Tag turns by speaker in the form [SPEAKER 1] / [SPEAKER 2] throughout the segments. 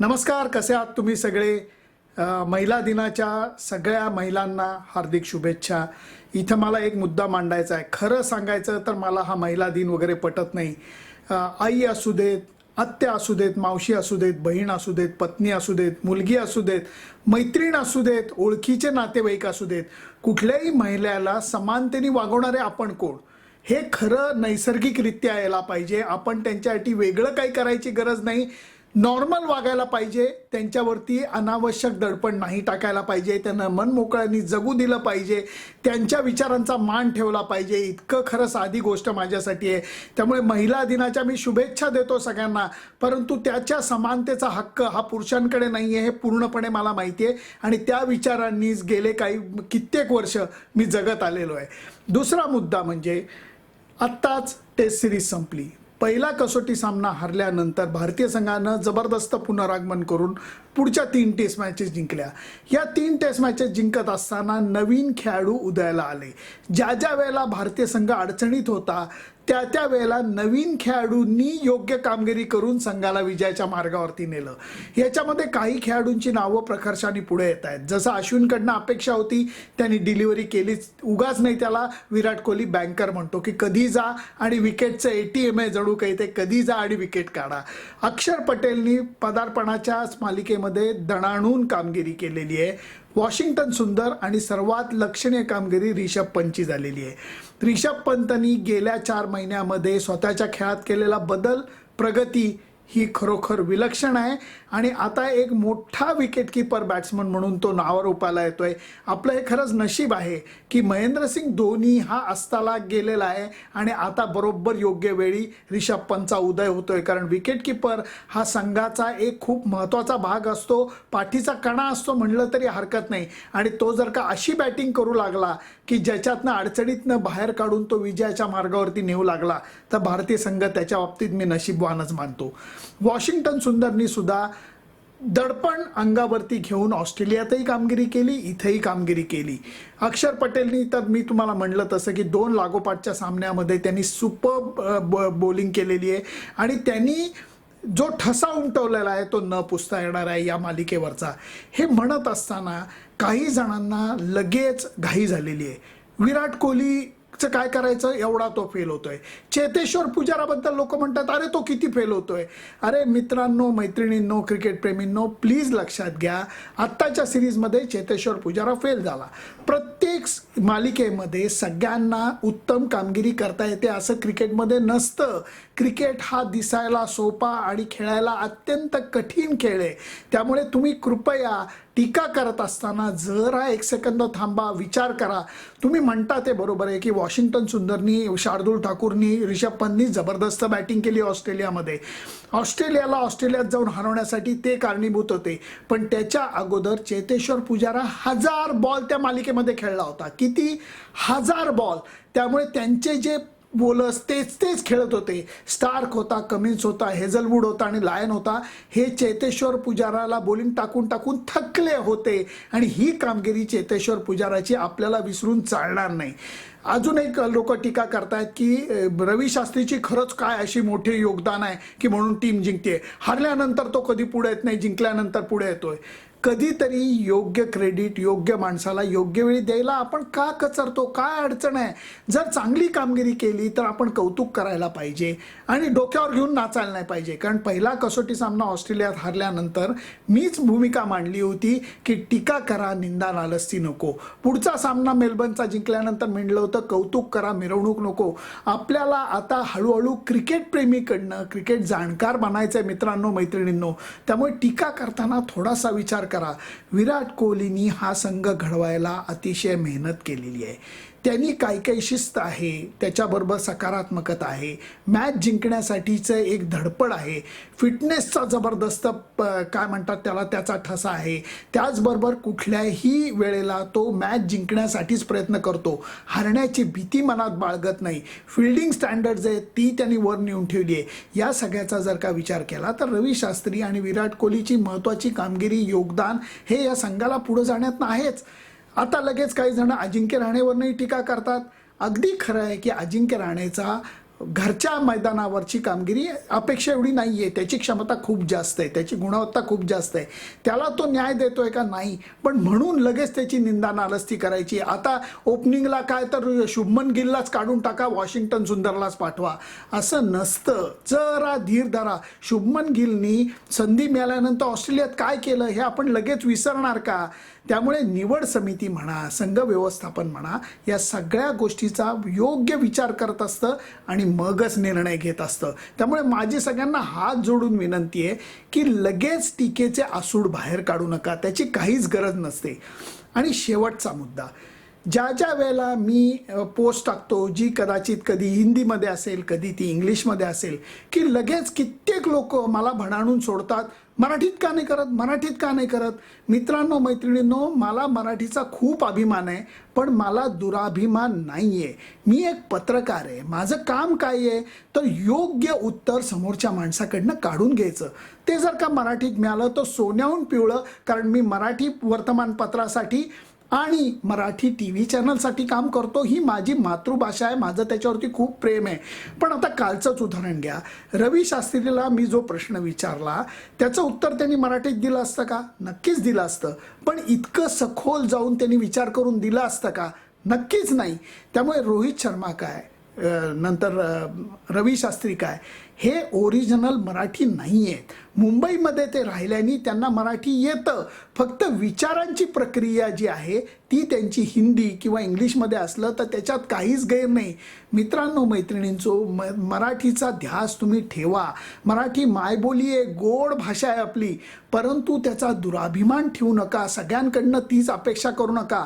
[SPEAKER 1] नमस्कार कसे आहात तुम्ही सगळे? महिला दिनाच्या सगळ्या महिलांना हार्दिक शुभेच्छा. इथं मला एक मुद्दा मांडायचा आहे. खरं सांगायचं तर मला हा महिला दिन वगैरे पटत नाही. आई असू देत आत्या असू देत मावशी असू देत बहीण असू देत पत्नी असू देत मुलगी असू देत मैत्रीण असू देत ओळखीचे नातेवाईक असू देत कुठल्याही महिलेला समानतेने वागवणारे आपण कोण? हे खरं नैसर्गिकरित्या यायला पाहिजे. आपण त्यांच्यासाठी वेगळं काही करायची गरज नाही. नॉर्मल वागायला पाहिजे त्यांच्यावरती अनावश्यक दडपण नाही टाकायला पाहिजे त्यांना मन मोकळ्याने जगू दिलं पाहिजे त्यांच्या विचारांचा मान ठेवला पाहिजे. इतकं खरं साधी गोष्ट माझ्यासाठी आहे. त्यामुळे महिला दिनाच्या मी शुभेच्छा देतो सगळ्यांना परंतु त्याच्या समानतेचा हक्क हा पुरुषांकडे नाही आहे हे पूर्णपणे मला माहिती आहे आणि त्या विचारांनीच गेले काही कित्येक वर्ष मी जगत आलेलो आहे. दुसरा मुद्दा म्हणजे आत्ताच टेस्ट सिरीज संपली. पहिला कसोटी सामना हरल्यानंतर भारतीय संघानं जबरदस्त पुनरागमन करून पुढच्या तीन टेस्ट मॅचेस जिंकल्या. या तीन टेस्ट मॅचेस जिंकत असताना नवीन खेळाडू उदयाला आले. ज्या ज्या वेळेला भारतीय संघ अडचणीत होता त्या त्या वेळेला नवीन खेळाडूंनी योग्य कामगिरी करून संघाला विजयाच्या मार्गावरती नेलं. याच्यामध्ये काही खेळाडूंची नावं प्रकर्षाने पुढे येत आहेत. जसं अश्विनकडनं अपेक्षा होती त्यांनी डिलिव्हरी केलीच. उगाच नाही त्याला विराट कोहली बँकर म्हणतो की कधी जा आणि विकेटचं एटीएम आहे जणू काही ते कधी जा आणि विकेट काढा. अक्षर पटेलनी पदार्पणाच्या मालिकेमध्ये दणाणून कामगिरी केलेली आहे. वॉशिंग्टन सुंदर आणि सर्वात लक्षणीय कामगिरी रिषभ पंतची झालेली आहे. रिषभ पंतनी गेल्या चार महिन्यामध्ये स्वतःच्या खेळात केलेला बदल प्रगती ही खरोखर विलक्षण आहे. आणि आता एक मोठा विकेट किपर बॅट्समन म्हणून तो नावारूपाला येतोय. आपलं हे खरंच नशीब आहे की महेंद्रसिंग धोनी हा अस्ताला गेलेला आहे. आणि आता बरोबर योग्य वेळी रिषभ पंतचा उदय होतोय. कारण विकेट किपर हा संघाचा एक खूप महत्त्वाचा भाग असतो. पाठीचा कणा असतो म्हणलं तरी हरकत नाही. आणि तो जर का अशी बॅटिंग करू लागला की ज्याच्यातनं अडचणीतनं बाहेर काढून तो विजयाच्या मार्गावरती नेऊ लागला तर भारतीय संघ त्याच्या बाबतीत मी नशीबवानच मानतो. वॉशिंग्टन सुंदरनी सुद्धा दडपण अंगावरती घेऊन ऑस्ट्रेलियातही कामगिरी केली इथेही कामगिरी केली. अक्षर पटेलनी तर मी तुम्हाला म्हणलं तसं की दोन लागोपाठच्या सामन्यामध्ये त्यांनी सुपर बॉलिंग केलेली आहे. आणि त्यांनी जो ठसा उमटवलेला आहे तो न पुसता येणार आहे या मालिकेवरचा. हे म्हणत असताना काही जणांना लगेच घाई झालेली आहे. विराट कोहली चं काय करायचं? एवढा तो फेल होतोय. चेतेश्वर पुजाराबद्दल लोक म्हणतात अरे तो किती फेल होतोय. अरे मित्रांनो मैत्रिणींनो क्रिकेट प्रेमींनो प्लीज लक्षात घ्या. आत्ताच्या सिरीजमध्ये चेतेश्वर पुजारा फेल झाला. प्रत्येक मालिकेमध्ये सगळ्यांना उत्तम कामगिरी करता येते असं क्रिकेटमध्ये नसतं. क्रिकेट हा दिसायला सोपा आणि खेळायला अत्यंत कठीण खेळ आहे. त्यामुळे तुम्ही कृपया टीका करत असताना जरा एक सेकंद थांबा विचार करा. तुम्ही म्हणता ते बरोबर आहे की वॉशिंग्टन सुंदरनी शार्दूल ठाकूरनी रिषभ पंतनी जबरदस्त बॅटिंग केली ऑस्ट्रेलियामध्ये. ऑस्ट्रेलियाला ऑस्ट्रेलियात जाऊन हरवण्यासाठी ते कारणीभूत होते. पण त्याच्या अगोदर चेतेश्वर पुजारा हजार बॉल त्या मालिकेमध्ये खेळला होता. किती? हजार बॉल त्यामुळे त्यांचे जे बोलस तेच तेच खेळत होते. स्टार्क होता कमिन्स होता हेझलवूड होता आणि लायन होता. हे चेतेश्वर पुजाराला बॉलिंग टाकून टाकून थकले होते. आणि ही कामगिरी चेतेश्वर पुजाराची आपल्याला विसरून चालणार नाही. अजून एक लोक टीका करतायत की रवी शास्त्रीची खरंच काय अशी मोठे योगदान आहे की म्हणून टीम जिंकते हरल्यानंतर तो कधी पुढे येत नाही जिंकल्यानंतर पुढे येतोय. कधीतरी योग्य क्रेडिट योग्य माणसाला योग्य वेळी द्यायला आपण का कचरतो काय अडचण आहे? जर चांगली कामगिरी केली तर आपण कौतुक करायला पाहिजे आणि डोक्यावर घेऊन नाचायला नाही पाहिजे. कारण पहिला कसोटी सामना ऑस्ट्रेलियात हरल्यानंतर मीच भूमिका मांडली होती की टीका करा निंदा नालस्ती नको. पुढचा सामना मेलबर्नचा जिंकल्यानंतर म्हणलं होतं कौतुक करा मिरवणूक नको. आपल्याला आता हळूहळू क्रिकेट प्रेमीकडनं क्रिकेट जाणकार बनायचं आहे मित्रांनो मैत्रिणींनो. त्यामुळे टीका करताना थोडासा विचार करा. विराट कोहलीनी हा संघ घडवायला अतिशय मेहनत केलेली आहे. त्यांनी काय काय शिस्त आहे त्याच्याबरोबर सकारात्मकता आहे. मॅच जिंकण्यासाठीचं एक धडपड आहे. फिटनेसचा जबरदस्त काय म्हणतात त्याला त्याचा ठसा आहे. त्याचबरोबर कुठल्याही वेळेला तो मॅच जिंकण्यासाठीच प्रयत्न करतो. हरण्याची भीती मनात बाळगत नाही. फिल्डिंग स्टँडर्ड्स आहेत ती त्यांनी वर नेऊन ठेवली आहे. या सगळ्याचा जर का विचार केला तर रवी शास्त्री आणि विराट कोहलीची महत्त्वाची कामगिरी योगदान हे या संघाला पुढे जाण्यात आहेच. आता लगेच काही जण अजिंक्य राणेवरही टीका करतात. अगदी खरं आहे की अजिंक्य राणेचा घरच्या मैदानावरची कामगिरी अपेक्षा एवढी नाही आहे त्याची क्षमता खूप जास्त आहे. त्याची गुणवत्ता खूप जास्त आहे. त्याला तो न्याय देतोय का नाही? पण म्हणून लगेच त्याची निंदा नालस्ती करायची. आता ओपनिंगला काय तर शुभमन गिललाच काढून टाका वॉशिंग्टन सुंदरलाच पाठवा. असं नसतं. जरा धीर धरा. शुभमन गिलनी संधी मिळाल्यानंतर ऑस्ट्रेलियात काय केलं हे आपण लगेच विसरणार का? त्यामुळे निवड समिती म्हणा संघ व्यवस्थापन म्हणा या सगळ्या गोष्टीचा योग्य विचार करत असतं आणि मगच निर्णय घेत असतं. त्यामुळे माझी सगळ्यांना हात जोडून विनंती आहे की लगेच टीकेचे आसूड बाहेर काढू नका. त्याची काहीच गरज नसते. आणि शेवटचा मुद्दा. ज्या ज्या वेळेला मी पोस्ट टाकतो जी कदाचित कधी हिंदीमध्ये असेल कधी ती इंग्लिशमध्ये असेल की लगेच कित्येक लोक मला भणाणून सोडतात मराठीत का नाही करत? मराठीत का नाही करत? मित्रांनो मैत्रिणींनो मला मराठीचा खूप अभिमान आहे पण मला दुराभिमान नाही आहे मी एक पत्रकार आहे. माझं काम काय आहे? तर योग्य उत्तर समोरच्या माणसाकडनं काढून घ्यायचं. ते जर का मराठीत मिळालं तर सोन्याहून पिवळं कारण मी मराठी वर्तमानपत्रासाठी आणि मराठी टी व्ही चॅनलसाठी काम करतो ही माझी मातृभाषा आहे माझं त्याच्यावरती खूप प्रेम आहे. पण आता कालचंच उदाहरण घ्या. रवी शास्त्रीला मी जो प्रश्न विचारला त्याचं उत्तर त्यांनी मराठीत दिलं असतं का? नक्कीच दिलं असतं. पण इतकं सखोल जाऊन त्यांनी विचार करून दिलं असतं का? नक्कीच नाही. त्यामुळे रोहित शर्मा काय? नंतर रवी शास्त्री काय? हे ओरिजिनल मराठी नाही आहेत मुंबईमध्ये ते राहिल्याने त्यांना मराठी येतं. फक्त विचारांची प्रक्रिया जी आहे ती त्यांची हिंदी किंवा इंग्लिशमध्ये असलं तर त्याच्यात काहीच गैर नाही. मित्रांनो मैत्रिणींचो म मराठीचा ध्यास तुम्ही ठेवा. मराठी मायबोली आहे गोड भाषा आहे आपली. परंतु त्याचा दुराभिमान ठेवू नका. सगळ्यांकडनं तीच अपेक्षा करू नका.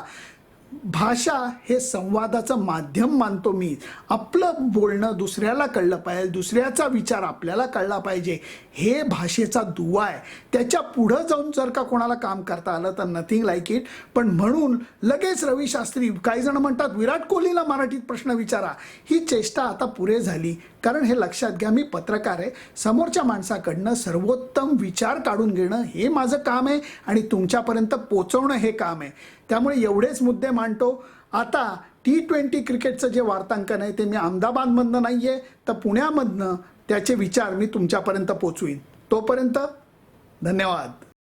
[SPEAKER 1] भाषा हे संवादाचं माध्यम मानतो मी. आपलं बोलणं दुसऱ्याला कळलं पाहिजे दुसऱ्याचा विचार आपल्याला कळला पाहिजे. हे भाषेचा दुवा आहे. त्याच्या पुढं जाऊन जर का कोणाला काम करता आलं तर नथिंग लाईक इट पण म्हणून लगेच रवी शास्त्री काही जण म्हणतात विराट कोहलीला मराठीत प्रश्न विचारा. ही चेष्टा आता पुरे झाली. कारण हे लक्षात घ्या मी पत्रकार आहे. समोरच्या माणसाकडनं सर्वोत्तम विचार काढून घेणं हे माझं काम आहे आणि तुमच्यापर्यंत पोचवणं हे काम आहे. त्यामुळे एवढेच मुद्दे मांडतो. आता टी ट्वेंटी क्रिकेटचं जे वार्तांकन आहे ते मी अहमदाबादमधनं नाही आहे तर पुण्यामधनं त्याचे विचार मी तुमच्यापर्यंत पोचवीन. तोपर्यंत धन्यवाद.